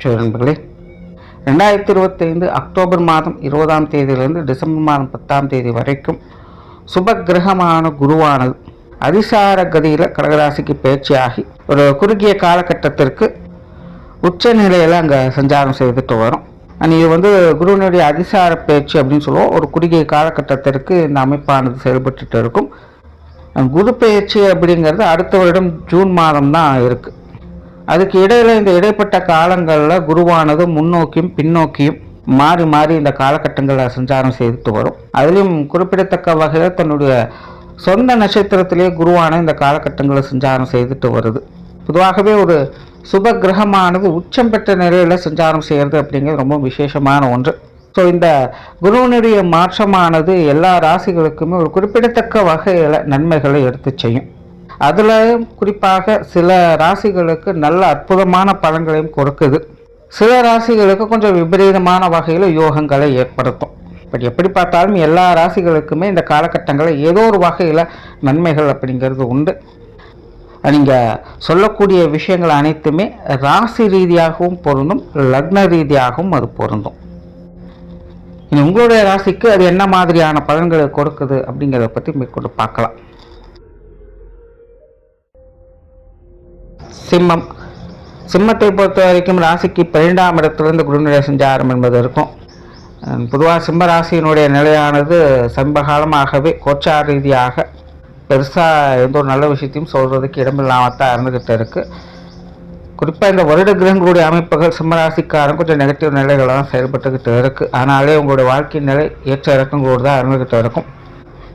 சரி நண்பர்களே. ரெண்டாயிரத்தி இருபத்தைந்து அக்டோபர் மாதம் இருபதாம் தேதியிலிருந்து டிசம்பர் மாதம் பத்தாம் தேதி வரைக்கும் சுப கிரகமான குருவானது அதிசார கதியில் கடகராசிக்கு பேச்சியாகி ஒரு குறுகிய காலகட்டத்திற்கு உச்ச நிலையில் அங்கே சஞ்சாரம் செய்துட்டு வரும். அண்ட் இது வந்து குருவினுடைய அதிசார பேச்சு அப்படின்னு சொல்லுவோம். ஒரு குறுகிய காலகட்டத்திற்கு இந்த அமைப்பானது செயல்பட்டு இருக்கும். குரு பேச்சு அப்படிங்கிறது அடுத்த வருடம் ஜூன் மாதம் தான் இருக்குது அதுக்கு இடையில் இந்த இடைப்பட்ட காலங்களில் குருவானது முன்னோக்கியும் பின்னோக்கியும் மாறி மாறி இந்த காலகட்டங்களில் சஞ்சாரம் செய்துட்டு வரும். அதுலேயும் குறிப்பிடத்தக்க வகையில் தன்னுடைய சொந்த நட்சத்திரத்திலே குருவான இந்த காலகட்டங்களில் சஞ்சாரம் செய்துட்டு வருது. பொதுவாகவே ஒரு சுப கிரகமானது உச்சம் பெற்ற நிலையில் சஞ்சாரம் செய்கிறது அப்படிங்கிறது ரொம்ப விசேஷமான ஒன்று. ஸோ இந்த குருவனுடைய மாற்றமானது எல்லா ராசிகளுக்குமே ஒரு குறிப்பிடத்தக்க வகையில் நன்மைகளை எடுத்து செய்யும். அதில் குறிப்பாக சில ராசிகளுக்கு நல்ல அற்புதமான பலன்களையும் கொடுக்குது. சில ராசிகளுக்கு கொஞ்சம் விபரீதமான வகையில் யோகங்களை ஏற்படுத்தும். பட் எப்படி பார்த்தாலும் எல்லா ராசிகளுக்குமே இந்த காலகட்டங்களில் ஏதோ ஒரு வகையில் நன்மைகள் அப்படிங்கிறது உண்டு. நீங்கள் சொல்லக்கூடிய விஷயங்கள் அனைத்துமே ராசி ரீதியாகவும் பொருந்தும் லக்ன ரீதியாகவும் அது பொருந்தும். இனி உங்களுடைய ராசிக்கு அது என்ன மாதிரியான பலன்களை கொடுக்குது அப்படிங்கிறத பற்றி மேற்கொண்டு பார்க்கலாம். சிம்மம். சிம்மத்தை பொறுத்த வரைக்கும் ராசிக்கு பன்னிரெண்டாம் இடத்துலேருந்து குருநிலை சஞ்சாரம் என்பது இருக்கும். பொதுவாக சிம்ம ராசியினுடைய நிலையானது சமீபகாலமாகவே கோச்சார ரீதியாக பெருசாக எந்த ஒரு நல்ல விஷயத்தையும் சொல்கிறதுக்கு இடமில்லாமல் தான் இருந்துக்கிட்டு இருக்குது குறிப்பாக இந்த வருட கிரகங்களுடைய அமைப்புகள் சிம்மராசிக்காரன் கொஞ்சம் நெகட்டிவ் நிலைகளெல்லாம் செயல்பட்டுக்கிட்டு இருக்குது ஆனாலே உங்களுடைய வாழ்க்கை நிலை ஏற்ற இறக்கங்களோடு தான் இருந்துக்கிட்டு இருக்கும்.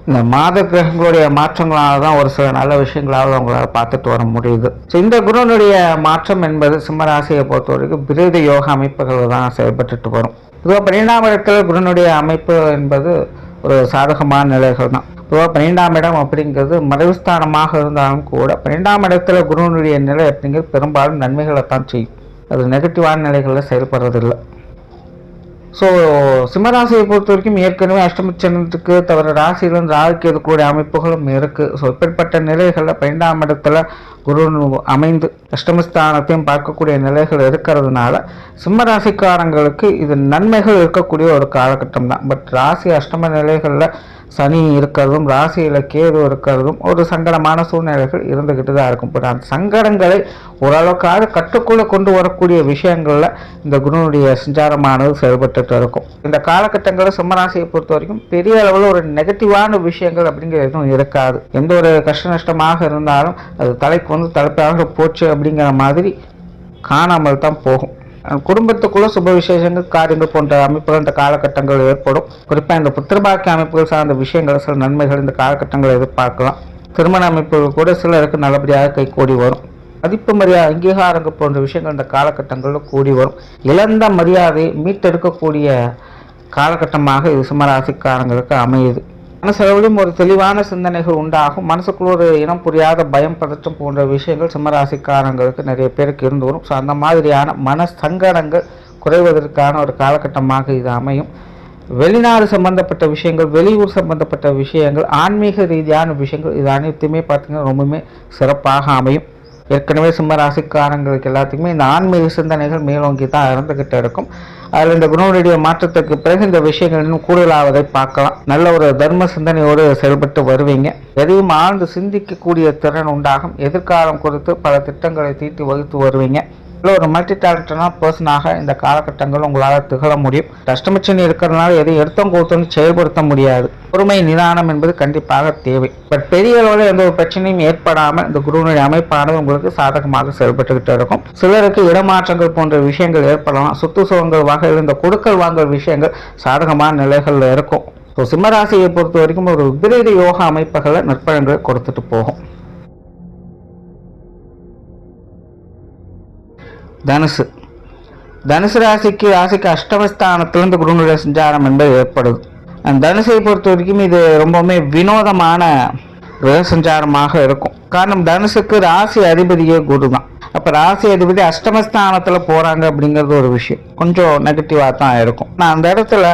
இந்த மாத கிரகங்களுடைய மாற்றங்களால் தான் ஒரு சில நல்ல விஷயங்களாவது அவங்களால பார்த்துட்டு வர முடியுது. ஸோ இந்த குருனுடைய மாற்றம் என்பது சிம்மராசியை பொறுத்த வரைக்கும் விரோத யோக அமைப்புகள் தான் செயல்பட்டுட்டு வரும். பொதுவாக பன்னிரெண்டாம் இடத்துல குருனுடைய அமைப்பு என்பது ஒரு சாதகமான நிலைகள் தான். பொதுவாக பன்னிரெண்டாம் இடம் அப்படிங்கிறது மறைவுஸ்தானமாக இருந்தாலும் கூட பன்னிரெண்டாம் இடத்துல குருவனுடைய நிலை அப்படிங்கிறது பெரும்பாலும் நன்மைகளை தான் செய்யும். அது நெகட்டிவான நிலைகளில் செயல்படுறதில்லை. ஸோ சிம்மராசியை பொறுத்த வரைக்கும் ஏற்கனவே அஷ்டமச்சனத்துக்கு தவிர ராசியிலிருந்து ராகுக்கு இருக்கக்கூடிய அமைப்புகளும் இருக்குது ஸோ இப்படிப்பட்ட நிலைகளில் பன்னெண்டாம் இடத்துல குரு அமைந்து அஷ்டமஸ்தானத்தையும் பார்க்கக்கூடிய நிலைகள் இருக்கிறதுனால சிம்ம ராசிக்காரங்களுக்கு இது நன்மைகள் இருக்கக்கூடிய ஒரு காலகட்டம் தான் பட் ராசி அஷ்டம நிலைகளில் சனி இருக்கிறதும் ராசியில் கேது இருக்கிறதும் ஒரு சங்கடமான சூழ்நிலைகள் இருந்துக்கிட்டு தான் இருக்கும். பட் அந்த சங்கடங்களை ஓரளவுக்காக கட்டுக்குள்ளே கொண்டு வரக்கூடிய விஷயங்களில் இந்த குருனுடைய சஞ்சாரமானது செயல்பட்டுட்டு இருக்கும். இந்த காலகட்டங்களில் சிம்மராசியை பொறுத்த வரைக்கும் பெரிய அளவில் ஒரு நெகட்டிவான விஷயங்கள் அப்படிங்கிறது எதுவும் இருக்காது. எந்த ஒரு கஷ்ட நஷ்டமாக இருந்தாலும் அது தலைக்கு வந்து தலைப்பாக போச்சு அப்படிங்கிற மாதிரி காணாமல் தான் போகும். குடும்பத்துக்குள்ள சுப விசேஷங்கள் காரியங்கள் போன்ற அமைப்புகள் இந்த காலகட்டங்கள் ஏற்படும். குறிப்பாக இந்த புத்திரபாக்கிய அமைப்புகள் சார்ந்த விஷயங்கள் சில நன்மைகள் இந்த காலகட்டங்களை எதிர்பார்க்கலாம். திருமண அமைப்புகள் கூட சிலருக்கு நல்லபடியாக கை கூடி வரும். மதிப்பு மரியாதை அங்கீகாரங்கள் போன்ற விஷயங்கள் இந்த காலகட்டங்களில் கூடி வரும். இழந்த மரியாதை மீட்டெடுக்கக்கூடிய காலகட்டமாக இது சிம்மராசிக்காரங்களுக்கு அமையுது. மனசளவிலும் ஒரு தெளிவான சிந்தனைகள் உண்டாகும். மனசுக்குள்ள ஒரு இனம் புரியாத பயம் பதற்றம் போன்ற விஷயங்கள் சிம்மராசிக்காரங்களுக்கு நிறைய பேருக்கு இருந்து வரும். ஸோ அந்த மாதிரியான மன சங்கடங்கள் குறைவதற்கான ஒரு காலகட்டமாக இது அமையும். வெளிநாடு சம்பந்தப்பட்ட விஷயங்கள் வெளியூர் சம்பந்தப்பட்ட விஷயங்கள் ஆன்மீக ரீதியான விஷயங்கள் இது அனைத்துமே பார்த்திங்கன்னா ரொம்பவுமே சிறப்பாக அமையும். ஏற்கனவே சிம்ம ராசிக்காரங்களுக்கு எல்லாத்துக்குமே இந்த ஆன்மீக சிந்தனைகள் மேலோங்கி தான் இருந்துக்கிட்டு இருக்கும். அதில் இந்த குணவனுடைய மாற்றத்துக்கு பிறகு இந்த விஷயங்கள் இன்னும் கூடுதலாவதை பார்க்கலாம். நல்ல ஒரு தர்ம சிந்தனையோடு செயல்பட்டு வருவீங்க. எதையும் ஆழ்ந்து சிந்திக்கக்கூடிய திறன் உண்டாகும். எதிர்காலம் குறித்து பல திட்டங்களை தீட்டி வகுத்து வருவீங்க. இல்லை ஒரு மல்டி டேலண்டடான பர்சனாக இந்த காலகட்டங்கள் உங்களால் திகழ முடியும். கஷ்டமச்சனி இருக்கிறதுனால எதை எடுத்தம் கொடுத்தோன்னு செயல்படுத்த முடியாது. பொறுமை நிதானம் என்பது கண்டிப்பாக தேவை. பட் பெரிய அளவில் எந்த ஒரு பிரச்சனையும் ஏற்படாமல் இந்த குருவினுடைய அமைப்பானது உங்களுக்கு சாதகமாக செயல்பட்டுக்கிட்டு இருக்கும். சிலருக்கு இடமாற்றங்கள் போன்ற விஷயங்கள் ஏற்படலாம். சொத்து சுகங்கள் வகையில் இந்த கொடுக்கல் வாங்கல் விஷயங்கள் சாதகமான நிலைகளில் இருக்கும். ஸோ சிம்மராசியை பொறுத்த வரைக்கும் ஒரு விபரீத யோகா அமைப்புகளை நற்பலன்களை கொடுத்துட்டு போகும். தனுசு. தனுசு ராசிக்கு ராசிக்கு அஷ்டமஸ்தானத்திலிருந்து குருனுடைய சஞ்சாரம் என்பது ஏற்படுது. அந்த தனுசை பொறுத்த வரைக்கும் இது ரொம்பவுமே வினோதமான கிரக சஞ்சாரமாக இருக்கும். காரணம் தனுசுக்கு ராசி அதிபதியே குரு தான் அப்போ ராசி அதிபதி அஷ்டமஸ்தானத்தில் போகிறாங்க அப்படிங்கிறது ஒரு விஷயம். கொஞ்சம் நெகட்டிவாக தான் இருக்கும். நான் அந்த இடத்துல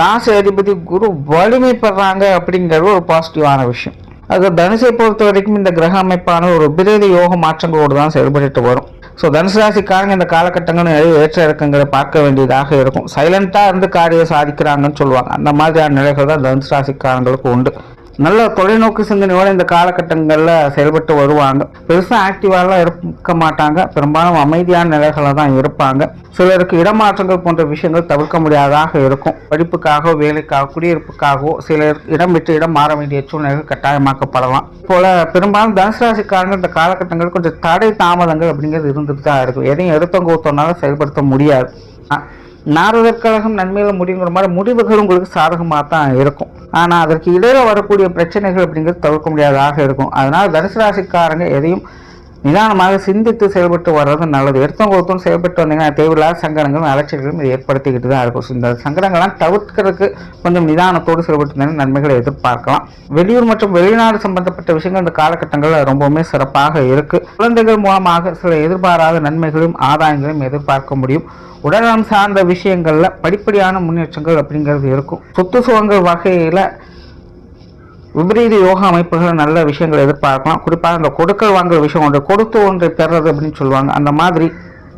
ராசி அதிபதி குரு வலிமைப்படுறாங்க அப்படிங்கிறது ஒரு பாசிட்டிவான விஷயம். அது தனுசை பொறுத்த வரைக்கும் இந்த கிரக அமைப்பான ஒரு விபரீத யோக மாற்றங்களோடு தான் செயல்பட்டு வரும். ஸோ தனுசு ராசிக்காரங்க இந்த காலகட்டங்கள் நிறைய ஏற்ற இறக்கங்களை பார்க்க வேண்டியதாக இருக்கும். சைலண்ட்டாக இருந்து காரியம் சாதிக்கிறாங்கன்னு சொல்லுவாங்க. அந்த மாதிரியான நிலைகள் தான் தனுசு ராசிக்காரங்களுக்கு உண்டு. நல்ல தொலைநோக்கு சிந்தனையோட இந்த காலகட்டங்களில் செயல்பட்டு வருவாங்க. பெருசாக ஆக்டிவாலாம் இருக்க மாட்டாங்க. பெரும்பாலும் அமைதியான நிலைகளில் தான் இருப்பாங்க. சிலருக்கு இடமாற்றங்கள் போன்ற விஷயங்கள் தவிர்க்க முடியாததாக இருக்கும். படிப்புக்காகவோ வேலைக்காக குடியிருப்புக்காகவோ சிலர் இடம் விட்டு இடம் மாற வேண்டிய சூழ்நிலைகள் கட்டாயமாக்கப்படலாம். போல பெரும்பாலும் தனுசு ராசிக்காரங்க இந்த காலகட்டங்கள் கொஞ்சம் தடை தாமதங்கள் அப்படிங்கிறது இருந்துட்டு தான் இருக்கும் எதையும் எடுத்தவங்க ஊத்தனாலும் செயல்படுத்த முடியாது. அ- நாரதர் கழகம் முடியுங்கிற மாதிரி முடிவுகள் உங்களுக்கு சாதகமாக தான் இருக்கும். ஆனால் அதற்கு இடையில வரக்கூடிய பிரச்சனைகள் அப்படிங்கிறது தவிர்க்க முடியாததாக இருக்கும். அதனால் தனுசு ராசிக்காரங்க எதையும் நிதானமாக சிந்தித்து செயல்பட்டு வர்றது நல்லது. எடுத்தவங்க ஒருத்தவங்க செயல்பட்டு வந்தீங்கன்னா தேவையில்லாத சங்கடங்களும் அலட்சியங்களும் இது ஏற்படுத்திக்கிட்டு தான் இருக்கும். இந்த சங்கடங்கள்லாம் தவிர்க்கிறதுக்கு கொஞ்சம் நிதானத்தோடு செயல்பட்டு வந்தீங்கன்னா நன்மைகளை எதிர்பார்க்கலாம். வெளியூர் மற்றும் வெளிநாடு சம்பந்தப்பட்ட விஷயங்கள் இந்த காலகட்டங்களில் ரொம்பவுமே சிறப்பாக இருக்குது குழந்தைகள் மூலமாக சில எதிர்பாராத நன்மைகளையும் ஆதாயங்களையும் எதிர்பார்க்க முடியும். உடல்நலம் சார்ந்த விஷயங்களில் படிப்படியான முன்னேற்றங்கள் அப்படிங்கிறது இருக்கும். சொத்து சுகங்கள் வகையில் விபரீத யோகா அமைப்புகள் நல்ல விஷயங்களை எதிர்பார்க்கலாம். குறிப்பாக இந்த கொடுக்கல் வாங்குற விஷயம் ஒன்று கொடுத்து ஒன்றை பெறுறது அப்படின்னு சொல்லுவாங்க. அந்த மாதிரி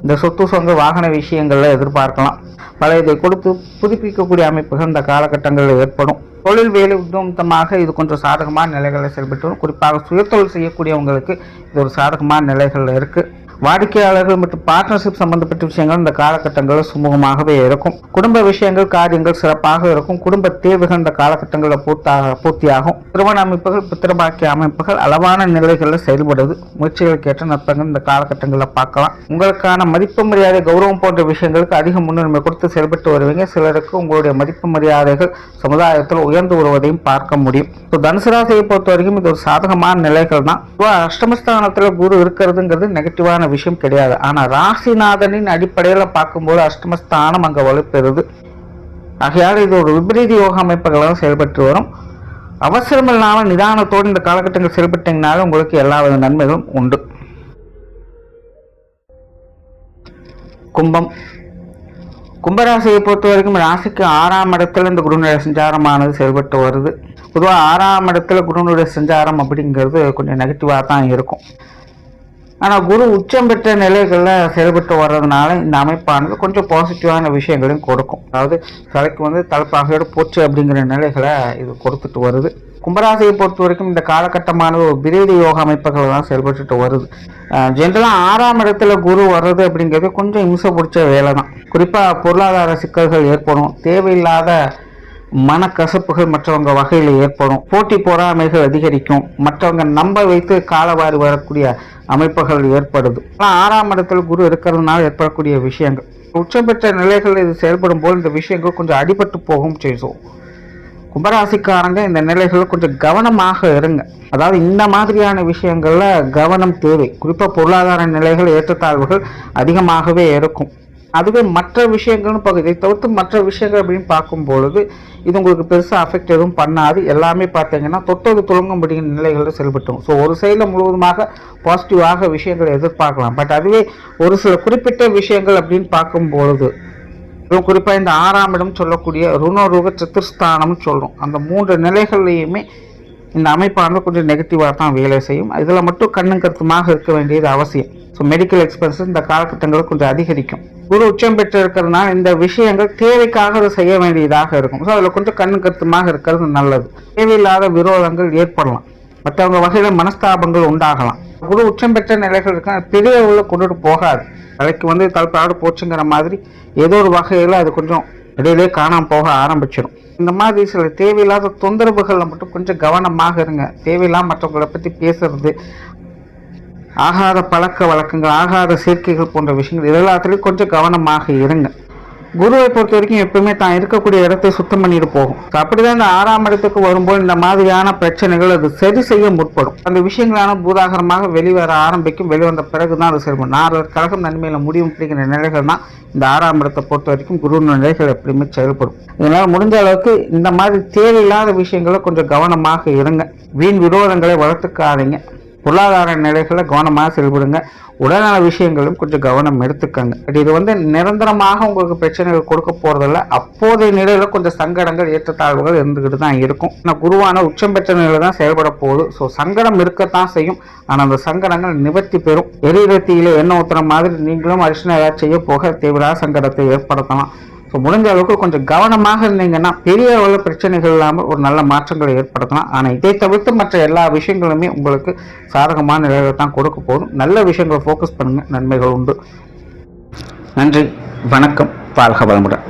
இந்த சொத்து சொந்த வாகன விஷயங்களில் எதிர்பார்க்கலாம். பழையதை கொடுத்து புதுப்பிக்கக்கூடிய அமைப்புகள் இந்த காலகட்டங்களில் ஏற்படும். தொழில் வேலை உத்தமமாக இது கொஞ்சம் சாதகமான நிலைகளில் செயல்பட்டு வரும். குறிப்பாக சுயத்தொழில் செய்யக்கூடியவங்களுக்கு இது ஒரு சாதகமான நிலைகளில் இருக்குது வாடிக்கையாளர்கள் மற்றும் பார்ட்னர்ஷிப் சம்பந்தப்பட்ட விஷயங்கள் இந்த காலகட்டங்களில் சுமூகமாகவே இருக்கும். குடும்ப விஷயங்கள் காரியங்கள் சிறப்பாக இருக்கும். குடும்ப தேவைகள் இந்த காலகட்டங்களில் பூர்த்தாக பூர்த்தியாகும். திருமண அமைப்புகள் புத்திரபாக்கிய அமைப்புகள் அளவான நிலைகளில் செயல்படுது. முயற்சிகளுக்கேற்ற நற்பங்கள் இந்த காலகட்டங்களில் பார்க்கலாம். உங்களுக்கான மதிப்பு மரியாதை கௌரவம் போன்ற விஷயங்களுக்கு அதிக முன்னுரிமை கொடுத்து செயல்பட்டு வருவீங்க. சிலருக்கு உங்களுடைய மதிப்பு மரியாதைகள் சமுதாயத்தில் உயர்ந்து வருவதையும் பார்க்க முடியும். இப்போ தனுசு ராசியை பொறுத்த வரைக்கும் இது ஒரு சாதகமான நிலைகள் தான் அஷ்டமஸ்தானத்தில் குரு இருக்கிறதுங்கிறது நெகட்டிவான விஷயம் கிடையாது. ஆனால் ராசிநாதனின் அடிப்படையில் பார்க்கும்போது அஷ்டமஸ்தானம் அங்கே வலுப்பெறுது. ஆகையால் இது? ஒரு விபரீத யோக அமைப்புகளாக செயல்பட்டு வரும். அவசரம் இல்லாமல் நிதானத்தோடு இந்த காலகட்டங்கள் செயல்பட்டீங்கனாலும் உங்களுக்கு எல்லா வித நன்மைகளும் உண்டு. கும்பம். கும்பராசியை பொறுத்த வரைக்கும் ராசிக்கு ஆறாம் இடத்துல இந்த குருனுடைய சஞ்சாரமானது செயல்பட்டு வருது. பொதுவாக ஆறாம் இடத்துல குருனுடைய சஞ்சாரம் அப்படிங்கிறது கொஞ்சம் நெகட்டிவாக தான் இருக்கும். ஆனால் குரு உச்சம் பெற்ற நிலைகளில் செயல்பட்டு வர்றதுனால இந்த அமைப்பானது கொஞ்சம் பாசிட்டிவான விஷயங்களையும் கொடுக்கும். அதாவது சிலைக்கு வந்து தலைப்பாகையோடு போச்சு அப்படிங்கிற நிலைகளை இது கொடுத்துட்டு வருது. கும்பராசியை பொறுத்த வரைக்கும் இந்த காலகட்டமானது ஒரு பிரீதி யோக அமைப்புகள் தான் செயல்பட்டுட்டு வருது. ஜென்ரலாக ஆறாம் இடத்துல குரு வர்றது அப்படிங்கிறது கொஞ்சம் இம்சை பிடிச்ச வேலை தான் குறிப்பாக பொருளாதார சிக்கல்கள் ஏற்படும். தேவையில்லாத மனக்கசப்புகள் மற்றவங்க வகையில் ஏற்படும். போட்டி பொறாமைகள் அதிகரிக்கும். மற்றவங்க நம்ப வைத்து காலவாரி வரக்கூடிய அமைப்புகள் ஏற்படுது. ஆனால் ஆறாம் இடத்துல குரு இருக்கிறதுனால ஏற்படக்கூடிய விஷயங்கள். உச்சம் பெற்ற நிலைகளில் இது செயல்படும் போது இந்த விஷயங்கள் கொஞ்சம் அடிபட்டு போகும் செய்யும் கும்பராசிக்காரங்க இந்த நிலைகளில் கொஞ்சம் கவனமாக இருங்க. அதாவது இந்த மாதிரியான விஷயங்களில் கவனம் தேவை. குறிப்பாக பொருளாதார நிலைகள் ஏற்றத்தாழ்வுகள் அதிகமாகவே இருக்கும். அதுவே மற்ற விஷயங்கள்னு பகுதியை தவிர்த்து மற்ற விஷயங்கள் அப்படின்னு பார்க்கும் பொழுது இது உங்களுக்கு பெருசாக அஃபெக்ட் எதுவும் பண்ணாது. எல்லாமே பார்த்தீங்கன்னா தொட்டது துளங்க முடியும் நிலைகளில் செயல்பட்டும் ஸோ ஒரு சைடில் முழுவதுமாக பாசிட்டிவாக விஷயங்களை எதிர்பார்க்கலாம். பட் அதுவே ஒரு சில குறிப்பிட்ட விஷயங்கள் அப்படின்னு பார்க்கும் பொழுது குறிப்பாக இந்த ஆறாம் இடம் சொல்லக்கூடிய ருணரோக சத்துர்ஸ்தானம்னு சொல்கிறோம் அந்த மூன்று நிலைகள்லையுமே இந்த அமைப்பானது கொஞ்சம் நெகட்டிவாக தான் வேலை செய்யும். இதில் மட்டும் கண்ணும் கருத்துமாக இருக்க வேண்டியது அவசியம். ஸோ மெடிக்கல் எக்ஸ்பென்சஸ் இந்த காலகட்டங்களில் கொஞ்சம் அதிகரிக்கும். குரு உச்சம் பெற்று இருக்கிறதுனால இந்த விஷயங்கள் தேவைக்காக அதை செய்ய வேண்டியதாக இருக்கும். ஸோ அதில் கொஞ்சம் கண்ணும் கருத்துமாக இருக்கிறது நல்லது. தேவையில்லாத விரோதங்கள் ஏற்படலாம். மற்றவங்க வகையில் மனஸ்தாபங்கள் உண்டாகலாம். குரு உச்சம் பெற்ற நிலைகள் இருக்க பெரியவர்களை கொண்டுட்டு போகாது. தலைக்கு வந்து தலைப்பாடு போச்சுங்கிற மாதிரி ஏதோ ஒரு வகையில் அது கொஞ்சம் இடையிலே காணாம போக ஆரம்பிச்சிடும். இந்த மாதிரி சில தேவையில்லாத தொந்தரவுகளில் மட்டும் கொஞ்சம் கவனமாக இருங்க. தேவையில்லாம மற்றவங்களை பற்றி பேசுறது ஆகாத பழக்க வழக்கங்கள் ஆகாத சேர்க்கைகள் போன்ற விஷயங்கள் இது எல்லாத்துலேயும் கொஞ்சம் கவனமாக இருங்க. குருவை பொறுத்த வரைக்கும் எப்பவுமே தான் இருக்கக்கூடிய இடத்தை சுத்தம் பண்ணிட்டு போகும். அப்படிதான் இந்த ஆறாம் இடத்துக்கு வரும்போது இந்த மாதிரியான பிரச்சனைகள் அது சரி செய்ய முற்படும். அந்த விஷயங்களான பூதாகரமாக வெளிவர ஆரம்பிக்கும். வெளிவந்த பிறகு தான் அது செயல்படும் நாலு கழகம் நன்மையில முடியும் அப்படிங்கிற நிலைகள் தான் இந்த ஆறாம் இடத்தை பொறுத்த வரைக்கும் குரு நிலைகள் எப்படியுமே செயல்படும். இதனால முடிஞ்ச அளவுக்கு இந்த மாதிரி தேவையில்லாத விஷயங்களை கொஞ்சம் கவனமாக இருங்க. வீண் விரோதங்களை வளர்த்துக்காதீங்க. பொருளாதார நிலைகளை கவனமாக செயல்படுங்க. உடல்நல விஷயங்களும் கொஞ்சம் கவனம் எடுத்துக்கங்க. பட் இது வந்து நிரந்தரமாக உங்களுக்கு பிரச்சனைகள் கொடுக்க போகிறதில்ல அப்போதைய நிலையில் கொஞ்சம் சங்கடங்கள் ஏற்றத்தாழ்வுகள் இருந்துக்கிட்டு தான் இருக்கும். ஆனால் குருவான உச்சம் பெற்ற தான் செயல்பட போகுது. ஸோ சங்கடம் இருக்கத்தான் செய்யும். ஆனால் அந்த சங்கடங்கள் நிவர்த்தி பெறும். எரிரத்தியில என்ன ஊத்துற மாதிரி நீங்களும் அரிசனம் செய்ய போக தீவிர சங்கடத்தை ஏற்படுத்தலாம். ஸோ முடிஞ்ச அளவுக்கு கொஞ்சம் கவனமாக இருந்தீங்கன்னா பெரிய அளவில் பிரச்சனைகள் இல்லாமல் ஒரு நல்ல மாற்றங்களை ஏற்படுத்தலாம். ஆனால் இதை தவிர்த்து மற்ற எல்லா விஷயங்களுமே உங்களுக்கு சாதகமான நிலைகளை தான் கொடுக்க போதும் நல்ல விஷயங்களை ஃபோக்கஸ் பண்ணுங்கள் நன்மைகள் உண்டு. நன்றி. வணக்கம். வாழ்க வளமுடன்.